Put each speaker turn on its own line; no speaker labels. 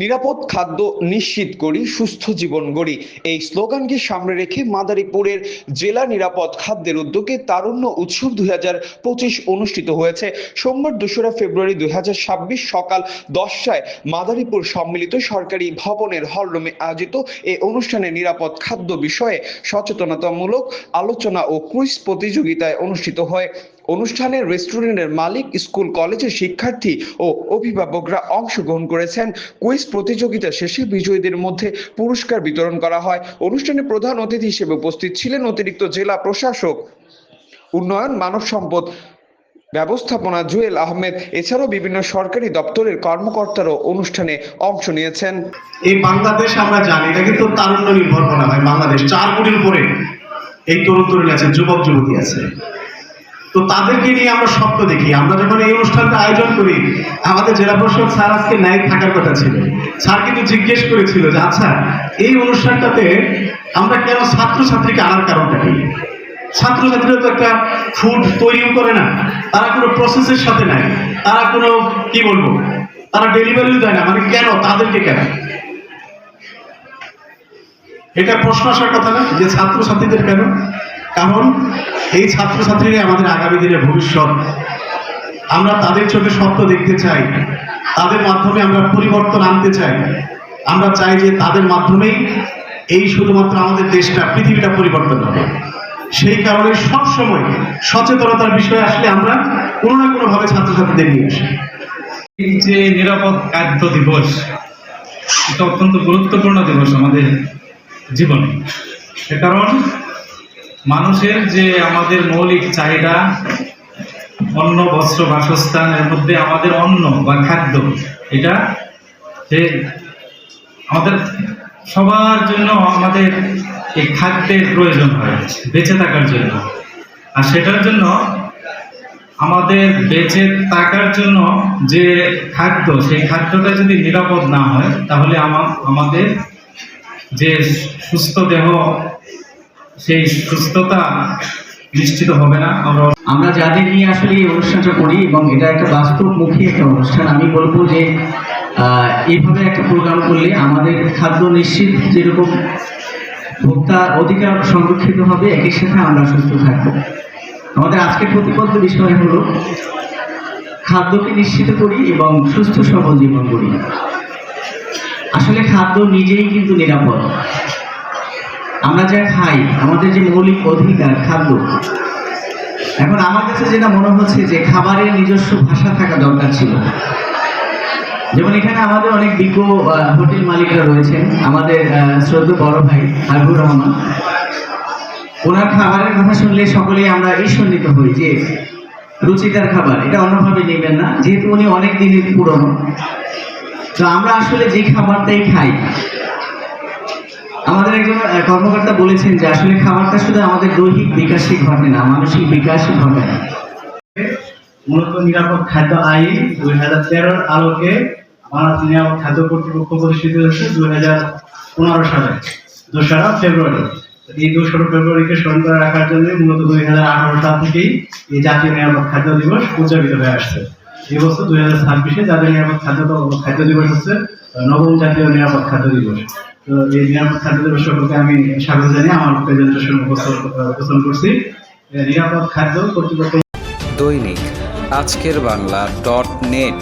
নিরাপদ খাদ্য নিশ্চিত করি, সুস্থ জীবন গড়ি। এই স্লোগানকে সামনে রেখে মাদারীপুরের জেলা নিরাপদ খাদ্যের উদ্যোগে তারুণ্য উৎসব দুই হাজার পঁচিশ অনুষ্ঠিত হয়েছে। সোমবার দোসরা ফেব্রুয়ারি দুই হাজার ছাব্বিশ সকাল দশটায় মাদারীপুর সম্মিলিত সরকারি ভবনের হলরুমে আয়োজিত এই অনুষ্ঠানে নিরাপদ খাদ্য বিষয়ে সচেতনতামূলক আলোচনা ও কুইজ প্রতিযোগিতায় অনুষ্ঠিত হয়। অনুষ্ঠানে রেস্টুরেন্টের মালিক, স্কুল, কলেজের শিক্ষার্থী ও অভিভাবকরা অংশগ্রহণ করেছেন। কুইজ প্রতিযোগিতা শেষে বিজয়ীদের মধ্যে পুরস্কার বিতরণ করা হয়। অনুষ্ঠানে প্রধান অতিথি হিসেবে উপস্থিত ছিলেন অতিরিক্ত জেলা প্রশাসক। উন্নয়ন, মানব সম্পদ ব্যবস্থাপনা জুয়েল আহমেদ, এছাড়াও বিভিন্ন সরকারি দপ্তরের কর্মকর্তারাও অনুষ্ঠানে অংশ নিয়েছেন।
এই বাংলাদেশ আমরা জানি, এটা কিন্তু তারুণ্য নির্ভর করা হয় বাংলাদেশ চার কোটির উপরে এই তরুণ তরুণী আছে যুবক যুবতী আছে। তো তাদেরকে নিয়ে আমরা স্বপ্ন দেখি। আমরা যখন এই অনুষ্ঠানটা আয়োজন করি, আমাদের জেলা প্রশাসক স্যার আজকে নাইট থাকার কথা ছিল। স্যার কিন্তু জিজ্ঞেস করেছিল যে আচ্ছা এই অনুষ্ঠানটাতে আমরা কেন ছাত্রছাত্রীকে আনার কারণটা কি? ছাত্রছাত্রীরা তো একটা ফুড তৈরিও করে না। তারা কোনো প্রসেসের সাথে নাই। তারা কোনো, কি বলব, তারা ডেলিভারিও দেয় না। মানে কেন, তাদেরকে কেন? এটা প্রশ্ন আসার কথা না, যে ছাত্রছাত্রীদের কেন? কারণ এই ছাত্রছাত্রীরা আমাদের আগামী দিনের ভবিষ্যৎ। আমরা তাদের চোখে স্বপ্ন দেখতে চাই। তাদের মাধ্যমে আমরা পরিবর্তন আনতে চাই। আমরা চাই যে তাদের মাধ্যমেই এই শুধুমাত্র আমাদের দেশটা, পৃথিবীটা পরিবর্তন হবে। সেই কারণে সবসময় সচেতনতার বিষয়ে আসলে আমরা কোনো না কোনোভাবে ছাত্রছাত্রীদের নিয়ে আসি।
যে নিরাপদ খাদ্য দিবস, এটা অত্যন্ত গুরুত্বপূর্ণ দিবস আমাদের জীবনে। কারণ মানুষের যে আমাদের মৌলিক চাহিদা, অন্ন, বস্ত্র, বাসস্থান, এর মধ্যে আমাদের অন্ন বা খাদ্য, এটা যে আমাদের সবার জন্য আমাদের এই খাদ্যের প্রয়োজন হয়, বেঁচে থাকার জন্য। আর সেটার জন্য আমাদের বেঁচে থাকার জন্য যে খাদ্য, সেই খাদ্যটা যদি নিরাপদ না হয়, তাহলে আমা- আমাদের যে সুস্থ দেহ সেই সুস্থতা নিশ্চিত হবে না। আমরা
আমরা যাদের নিয়ে আসলে এই অনুষ্ঠানটা করি এবং এটা একটা বাস্তবমুখী একটা অনুষ্ঠান, আমি বলব যে এইভাবে একটা প্রোগ্রাম করলে আমাদের খাদ্য নিশ্চিত যেরকম ভোক্তার অধিকার সংরক্ষিত হবে, একই সাথে আমরা সুস্থ থাকব। আমাদের আজকের প্রতিবদ্ধ বিষয় হলো, খাদ্যকে নিশ্চিত করি এবং সুস্থ সবল জীবন করি আসলে খাদ্য নিজেই কিন্তু নিরাপদ। আমরা যা খাই, আমাদের যে মৌলিক অধিকার, খাদ্য। এখন আমার কাছে যেটা মনে হচ্ছে যে খাবারের নিজস্ব ভাষা থাকা দরকার ছিল। যেমন এখানে আমাদের অনেক বিজ্ঞ হোটেল মালিকরা রয়েছেন। আমাদের শ্রদ্ধ বড় ভাই হাবিবুর রহমান। ওনার খাবারের কথা শুনলে সকলেই আমরা ঈশ্বন্বিত হই যে রুচিকার খাবার, এটা অন্যভাবে নেবেন না, যেহেতু উনি অনেক দিনের পুরনো। তো আমরা আসলে যে খাবারটাই খাই আমাদের একজন কর্মকর্তা বলেছেন যে আসলে খাবারটা শুধু আমাদের দৈহিক বিকাশই ঘটে না, মানসিক বিকাশই ঘটে। না
মূলত নিরাপদ খাদ্য আইন দুই হাজার তেরোর আলোকে বাংলাদেশ নিরাপদ খাদ্য কর্তৃপক্ষ প্রতিষ্ঠিত হয়েছে দুই হাজার পনেরো সালে, দোসরা ফেব্রুয়ারি। এই দোসরা ফেব্রুয়ারিকে স্মরণ করে রাখার জন্য মূলত দুই হাজার আঠারো সাল থেকেই এই জাতীয় নিরাপদ খাদ্য দিবস উদযাপিত হয়ে আসছে। এই বছর দুই হাজার ছাব্বিশে জাতীয় নিরাপদ খাদ্য খাদ্য দিবস হচ্ছে নবম জাতীয় নিরাপদ খাদ্য দিবস। তো এই নিরাপদ খাদ্য সম্পর্কে আমি স্বাগত জানিয়ে আমার প্রেজেন্টেশন উপস্থাপন করছি। নিরাপদ খাদ্য কর্তৃপক্ষ
দৈনিক আজকের বাংলা ডট নেট